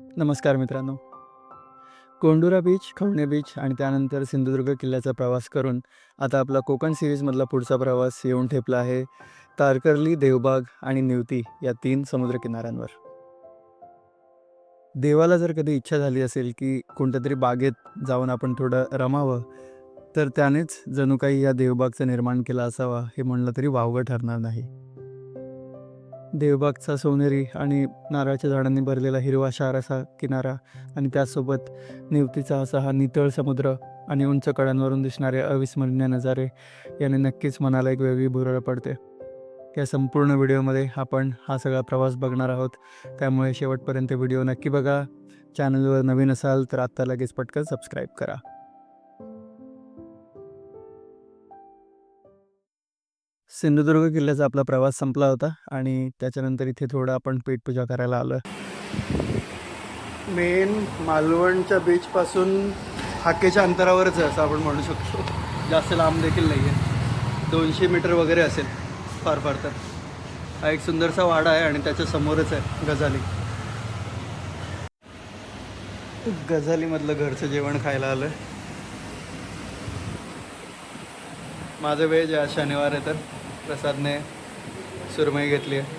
नमस्कार मित्रांनो. कोंडुरा beach Khavane beach आणि त्यानंतर सिंधुदुर्ग किल्ल्याचा प्रवास करून आता आपला कोकण सिरीजमधला पुढचा प्रवास येऊन ठेपला आहे. तारकर्ली देवबाग आणि निवती या तीन समुद्रकिनाऱ्यांवर. देवाला जर कधी इच्छा झाली असेल की कोणत्या तरी बागेत जाऊन आपण थोडं रमावं तर त्यानेच जणू काही या देवबागचं निर्माण केलं असावा हे म्हणलं तरी वावगं ठरणार नाही. देवबागचा सोनेरी आणि नारळाच्या झाडांनी भरलेला हिरवा शार असा किनारा आणि त्यासोबत निवतीचा असा हा नितळ समुद्र आणि उंच कड्यांवरून दिसणारे अविस्मरणीय नजारे याने नक्कीच मनाला एक वेगळी भुरळ पडते. या संपूर्ण व्हिडिओमध्ये आपण हा सगळा प्रवास बघणार आहोत. त्यामुळे शेवटपर्यंत व्हिडिओ नक्की बघा. चॅनलवर नवीन असाल तर आत्ता लगेच पटकन सबस्क्राईब करा. सिंधुदुर्ग किल्ल्याचा आपला प्रवास संपला होता आणि त्याच्यानंतर इथे थोडं आपण पेटपूजा करायला आलो मेन मालवणच्या बीचपासून हाकेच्या अंतरावरच आहे असं आपण म्हणू शकतो. जास्त लांब देखील नाही आहे दोनशे मीटर वगैरे असेल फार फार तर. हा एक सुंदरसा वाडा आहे आणि त्याच्या समोरच आहे गझाली गझालीमधलं घरचं जेवण खायला आलं माझं वेज आहे आज शनिवार आहे तर. प्रसादने सुरमई घेतली आहे.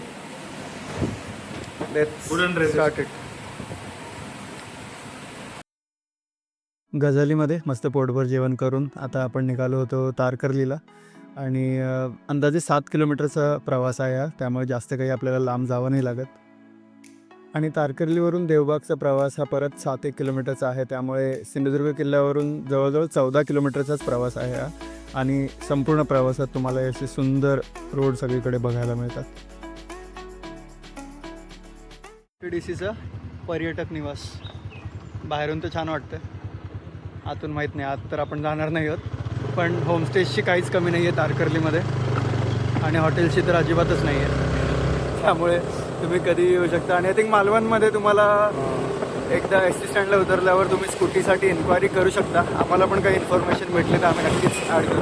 गझालीमध्ये मस्त पोटभर जेवण करून आता आपण निघालो होतो तारकर्लीला. आणि अंदाजे सात किलोमीटरचा प्रवास आहे हा त्यामुळे जास्त काही आपल्याला लांब जावं नाही लागत. आणि तारकर्लीवरून देवबागचा प्रवास हा परत सात एक किलोमीटरचा आहे त्यामुळे सिंधुदुर्ग किल्ल्यावरून जवळजवळ चौदा किलोमीटरचाच प्रवास आहे हा. आणि संपूर्ण प्रवासात तुम्हाला असे सुंदर रोड सगळीकडे बघायला मिळतात. डी सीचं पर्यटक निवास. बाहेरून तर छान वाटतं आतून माहीत नाही आत तर आपण जाणार नाही आहोत. पण होमस्टेजची काहीच कमी नाही आहे तारकर्लीमध्ये. आणि हॉटेलची तर अजिबातच नाही आहे त्यामुळे तुम्ही कधी येऊ शकता. आणि आय थिंक मालवणमध्ये तुम्हाला एकदा एस टी स्टँडला उतरल्यावर तुम्ही स्कूटीसाठी इन्क्वायरी करू शकता. आम्हाला पण काही इन्फॉर्मेशन भेटली तर आम्ही नक्कीच ॲड करू.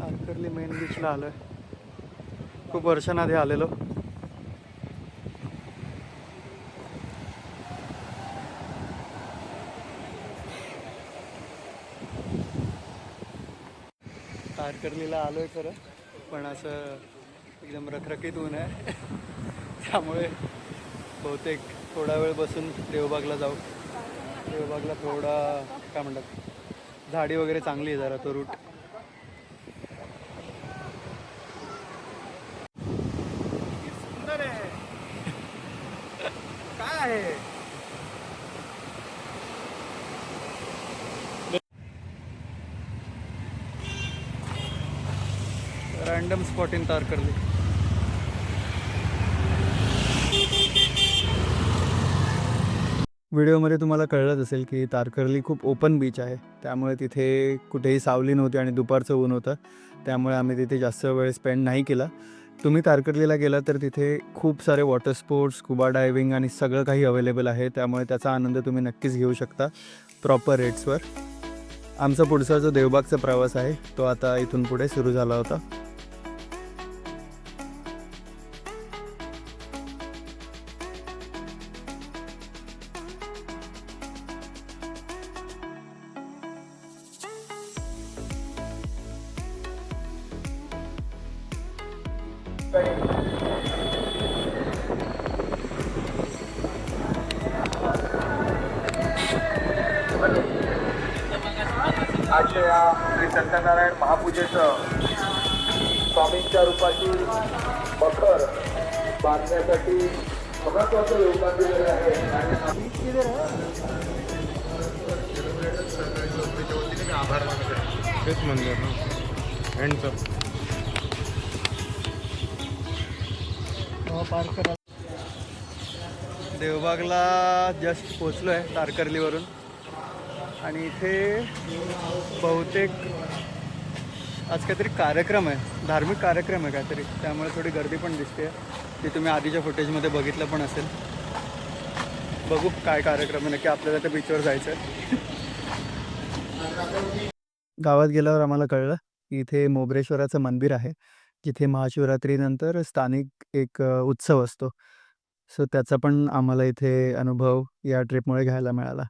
तारकर्ली मेन बीचला आलो आहे खूप वर्षांआधी आलेलो. तारकर्लीला आलो आहे खरं. पण असं एकदम रखरखीत ऊन आहे. त्यामुळे बहुतेक थोडा वेळ बसून देवबागला जाऊ. देवबागला थोडा काय म्हणतात झाडी वगैरे चांगली आहे जरा तो रूट सुंदर आहे. काय आहे? रँडम स्पॉट इन तारकर्ली व्हिडिओमध्ये तुम्हाला कळलंच असेल की तारकर्ली खूप ओपन बीच आहे. त्यामुळे तिथे कुठेही सावली नव्हती आणि दुपारचं ऊन होतं. त्यामुळे आम्ही तिथे जास्त वेळ स्पेंड नाही केला. तुम्ही तारकर्लीला गेला तर तिथे खूप सारे वॉटर स्पोर्ट्स स्कुबा डायव्हिंग आणि सगळं काही अवेलेबल आहे. त्यामुळे त्याचा आनंद तुम्ही नक्कीच घेऊ शकता प्रॉपर रेट्सवर. आमचा पुढचा जो देवबागचा प्रवास आहे तो आता इथून पुढे सुरू झाला होता. या श्री सत्यनारायण महापूजेचं स्वामींच्या रूपाची मखर बांधण्यासाठी महत्वाचं योगदान दिलेलं आहे. आणि आभार तेच मंदिर ना. एंडचं देवबागला जस्ट पोचलो आहे तारकर्लीवरून. आणि इथे बहुतेक आज काहीतरी कार्यक्रम आहे. धार्मिक कार्यक्रम आहे काहीतरी. त्यामुळे थोडी गर्दी पण दिसते ती तुम्ही आधीच्या फुटेजमध्ये बघितलं पण असेल. बघू काय कार्यक्रम आहे. नक्की आपल्याला त्या बीचवर जायचं आहे गावात गेल्यावर आम्हाला कळलं की इथे मोबरेश्वराचं मंदिर आहे. जिथे महाशिवरात्रीनंतर स्थानिक एक उत्सव असतो. सो त्याचा पण आम्हाला इथे अनुभव या ट्रिपमुळे घ्यायला मिळाला.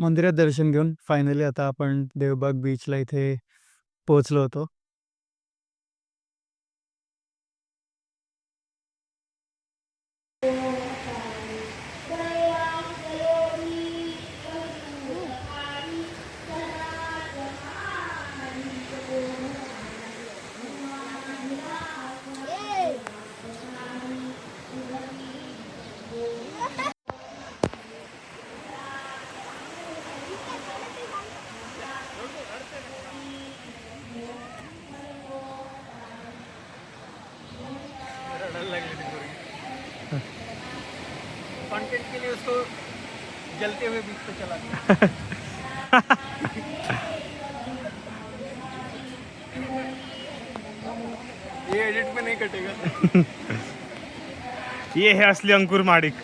मंदिरात दर्शन घेऊन फायनली आता आपण देवबाग बीचला इथे पोहोचलो होतो. कटेगा ये है असली अंकुर माडिक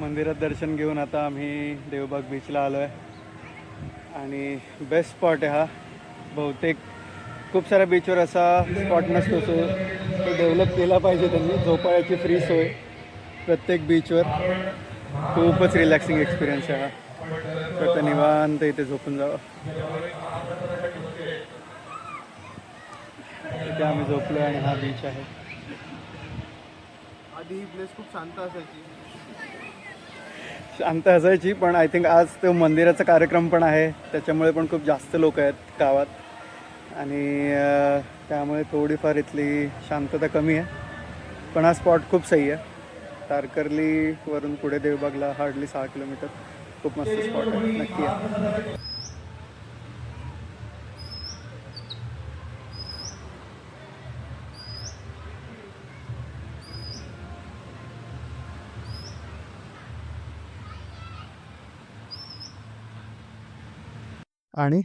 मंदिरात दर्शन घेऊन आता आम्ही देवबाग बीचला आलो आहे आणि बेस्ट स्पॉट आहे हा. बहुतेक खूप साऱ्या बीचवर असा स्पॉट नसतो सो तो डेव्हलप केला पाहिजे त्यांनी. झोपाळ्याची फ्री सोय प्रत्येक बीचवर खूपच रिलॅक्सिंग एक्सपिरियन्स आहे हा. तर आता निवांत इथे झोपून जावं. इथे आम्ही झोपलो आणि हा बीच आहे. आधी ही प्लेस खूप शांत असायची. शांत असायची पण आय थिंक आज तो मंदिराचा कार्यक्रम पण आहे. त्याच्यामुळे पण खूप जास्त लोक आहेत गावात. आणि त्यामुळे थोडीफार इथली शांतता कमी आहे. पण हा स्पॉट खूप सही आहे. तारकर्लीवरून पुढे देवबागला हार्डली सहा किलोमीटर. खूप मस्त स्पॉट आहे नक्की आणि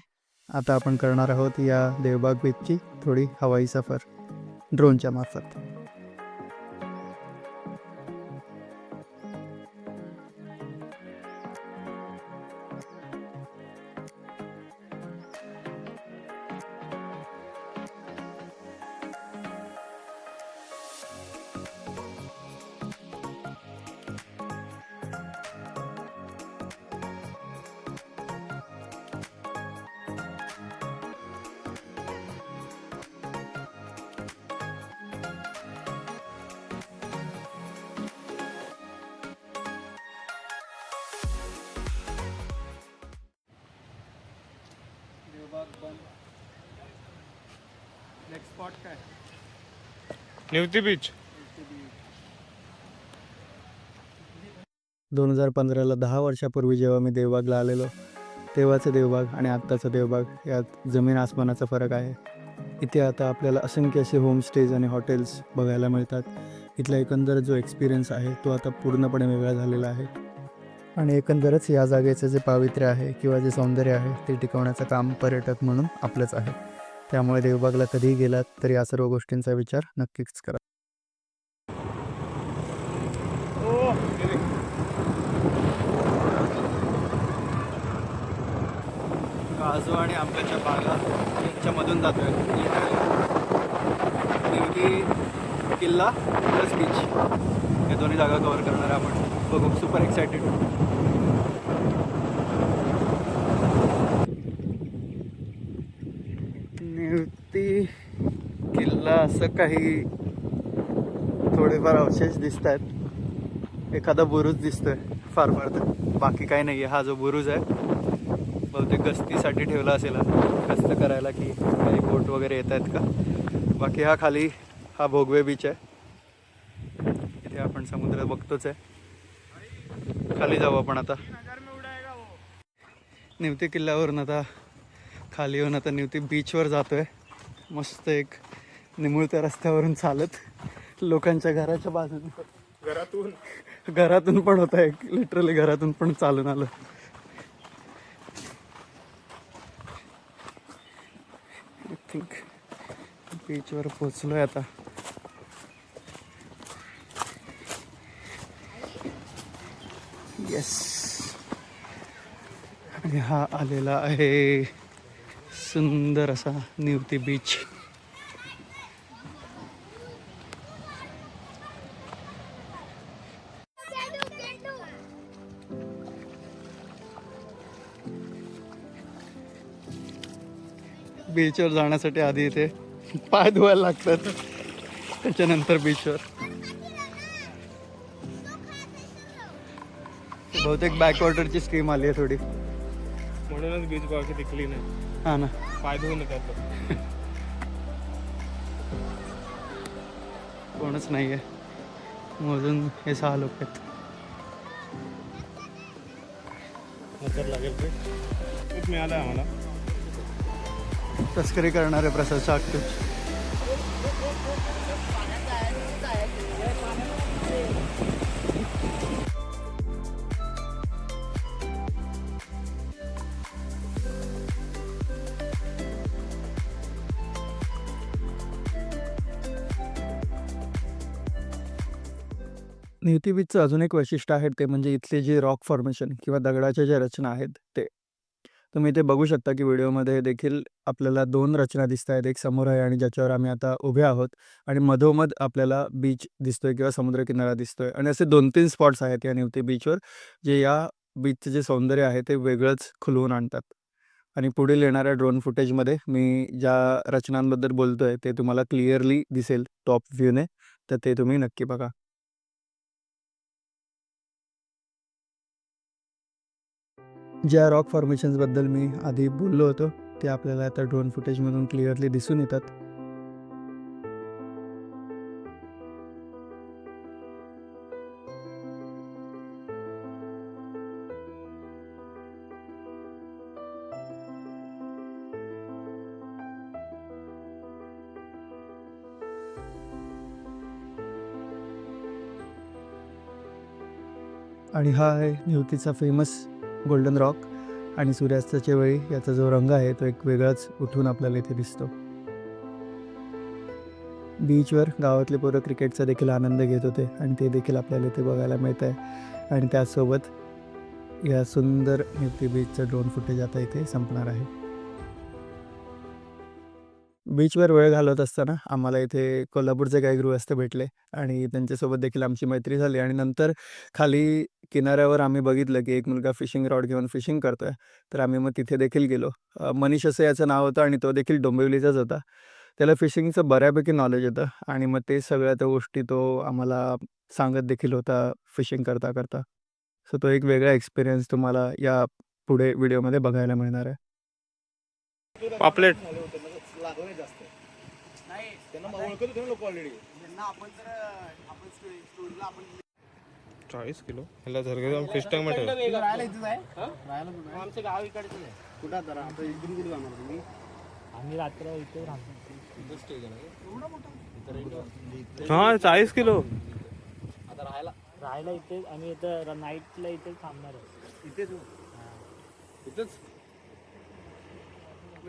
आता आपण करणार आहोत या देवबाग बीचची थोडी हवाई सफर. ड्रोनच्या मार्फत. नेक्स्ट स्पॉट काय? निवती बीच दोन हजार पंधराला दहा वर्षापूर्वी जेव्हा मी देवबागला आलेलो तेव्हाचं देवबाग आणि आत्ताचं देवबाग यात जमीन आसमानाचा फरक आहे. इथे आता आपल्याला असंख्य असे होमस्टेज आणि हॉटेल्स बघायला मिळतात. इथला एकंदर जो एक्सपिरियन्स आहे तो आता पूर्णपणे वेगळा झालेला आहे. आणि एकंदरच या जागेचं जे पावित्र्य आहे किंवा जे सौंदर्य आहे ते टिकवण्याचं काम पर्यटक म्हणून आपलंच आहे. त्यामुळे देवबागला कधीही गेलात तर या सर्व गोष्टींचा विचार नक्कीच करा. काजू आणि आंब्याच्या बागा यांच्यामधून जातोय. किल्ला प्लस बीच या दोन्ही जागा कव्हर करणार आपण. बघू सुपर एक्सायटेड निवती किल्ला असं काही थोडेफार अवशेष दिसत आहेत एखादा बुरुज दिसतोय फार फार तर. बाकी काही नाही आहे हा जो बुरुज आहे बहुतेक गस्तीसाठी ठेवला असेल गस्त करायला की काही बोट वगैरे येत आहेत का? बाकी हा खाली हा भोगवे बीच आहे. इथे आपण समुद्र बघतोच आहे. खाली जाऊ आपण आता. निवती किल्ल्यावरून आता खाली येऊन आता निवती बीचवर जातोय. मस्त एक निमुळत्या रस्त्यावरून चालत लोकांच्या घराच्या बाजूने. घरातून? घरातून पण होत आहे लिटरली घरातून पण चालून आलं. आय थिंक बीचवर पोचलोय आता. येस आणि हा आलेला आहे सुंदर असा निवती बीच बीचवर जाण्यासाठी आधी इथे पाय धुवायला लागतात. त्याच्यानंतर बीचवर बहुतेक बॅकवॉटरची स्कीम आली आहे थोडी. म्हणूनच बीच बघा किती क्लीन आहे हा ना. पाय धुवून येतात कोणच नाही आहे मोजून हे सहा लोक आहेत. नंतर लागेल ते खूप मिळालं आहे आम्हाला. तस्करी करणारे प्रसाद शाकटूच निवती बीचचं अजून एक वैशिष्ट्य आहे ते म्हणजे इथले जे रॉक फॉर्मेशन किंवा दगडाच्या ज्या रचना आहेत ते. तुम्ही ते बघू शकता की व्हिडिओमध्ये देखील आपल्याला दोन रचना दिसत आहेत एक समोर आहे आणि ज्याच्यावर आम्ही आता उभे आहोत आणि मधोमध आपल्याला बीच दिसतोय किंवा समुद्रकिनारा दिसतोय आणि असे दोन तीन स्पॉट्स आहेत या निवती बीचवर जे या बीचचं जे सौंदर्य आहे ते वेगळंच खुलवून आणतात. आणि पुढील येणाऱ्या ड्रोन फुटेजमध्ये मी ज्या रचनांबद्दल बोलतोय ते तुम्हाला क्लिअरली दिसेल टॉप व्ह्यूने तर ते तुम्ही नक्की बघा. ज्या रॉक फॉर्मेशन्सबद्दल मी आधी बोललो होतो ते आपल्याला आता ड्रोन फुटेजमधून क्लिअरली दिसून येतात. आणि हा आहे निवतीचा फेमस गोल्डन रॉक आणि सूर्यास्ताच्या वेळी याचा जो रंग आहे तो एक वेगळाच उठून आपल्याला इथे दिसतो. बीचवर गावातले पोरं क्रिकेटचा देखील आनंद घेत होते आणि ते देखील आपल्याला इथे बघायला मिळत आहे. आणि त्यासोबत या सुंदर निफ्टी बीचचं ड्रोन फुटेज आता इथे संपणार आहे. बीचवर वेळ घालवत असताना आम्हाला इथे कोल्हापूरचे काही गृहस्थ भेटले आणि त्यांच्यासोबत देखील आमची मैत्री झाली आणि नंतर खाली किनाऱ्यावर आम्ही बघितलं की एक मुलगा फिशिंग रॉड घेऊन फिशिंग करतोय. तर आम्ही मग तिथे देखील गेलो. मनीष असं याचं नाव होतं आणि तो देखील डोंबिवलीचाच होता. त्याला फिशिंगचं बऱ्यापैकी नॉलेज होतं आणि मग ते सगळ्या त्या गोष्टी तो आम्हाला सांगत देखील होता फिशिंग करता करता. सो तो एक वेगळा एक्सपिरियन्स तुम्हाला या पुढे व्हिडिओमध्ये बघायला मिळणार आहे. पापलेट. चाळीस किलो. ह्याला झरगे फिश टँकमध्ये आमचं गाव इकडचं आहे. कुठं आता आता इकडून कुठे जाणार तुम्ही? आम्ही रात्र इथे राहतो हा चाळीस किलो. आता राहायला? राहायला इथे आम्ही इथं नाईटला इथे थांबणार आहे. इथेच? इथेच?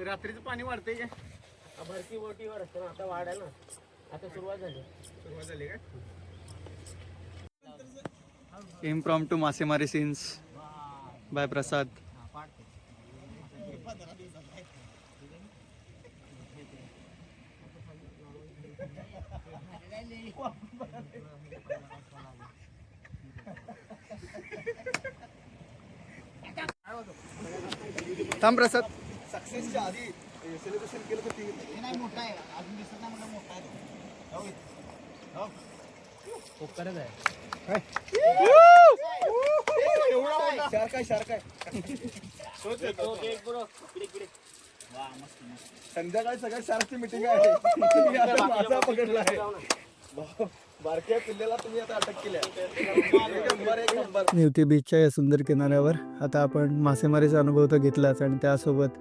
रात्रीचं पाणी वाढते का भरती बोटीवर असते ना आता वाढायला आता सुरुवात झाली. सुरुवात झाली काय इम्प्रॉम टू मासेमारी सीन्स बाय प्रसाद थांब प्रसाद. सक्सेसच्या आधी सेलिब्रेशन केलं तर ती नाही मोठा आहे. अजून दिसत नाही मला मोठा आहे उपकारच आहे. शार्क आहे शार्क आहे. संध्याकाळी सगळ्या शार्कची मिटिंग आहे. माझा पकडला आहे बारक्या निवती बीचच्या या सुंदर किनाऱ्यावर आता आपण मासेमारीचा अनुभव तर घेतलाच आणि त्यासोबत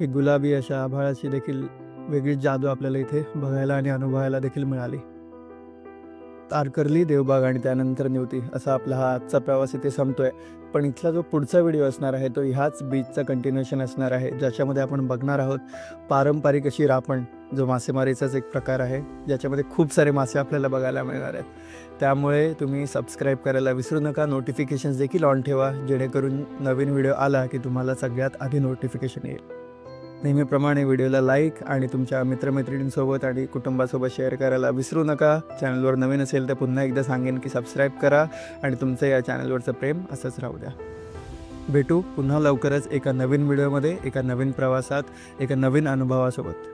ही गुलाबी अशा आभाळाची देखील वेगळीच जादू आपल्याला इथे बघायला आणि अनुभवायला देखील मिळाली. तारकर्ली देवबाग आणि त्यानंतर निवती असा आपला हा आजचा प्रवास इथे संपतोय. पण इथला जो पुढचा व्हिडिओ असणार आहे तो ह्याच बीचचा कंटिन्युएशन असणार आहे ज्याच्यामध्ये आपण बघणार आहोत पारंपरिक अशी रापण. जो मासेमारीचाच एक प्रकार आहे ज्याच्यामध्ये खूप सारे मासे आपल्याला बघायला मिळणार आहेत. त्यामुळे तुम्ही सबस्क्राईब करायला विसरू नका. नोटिफिकेशन्स देखील ऑन ठेवा जेणेकरून नवीन व्हिडिओ आला की तुम्हाला सगळ्यात आधी नोटिफिकेशन येईल. नेहमीप्रमाणे व्हिडिओला लाईक आणि तुमच्या मित्रमैत्रिणींसोबत आणि कुटुंबासोबत शेअर करायला विसरू नका. चॅनलवर नवीन असेल तर पुन्हा एकदा सांगेन की सबस्क्राईब करा आणि तुमचं या चॅनलवरचं प्रेम असंच राहू द्या. भेटू पुन्हा लवकरच एका नवीन व्हिडिओमध्ये एका नवीन प्रवासात एका नवीन अनुभवासोबत.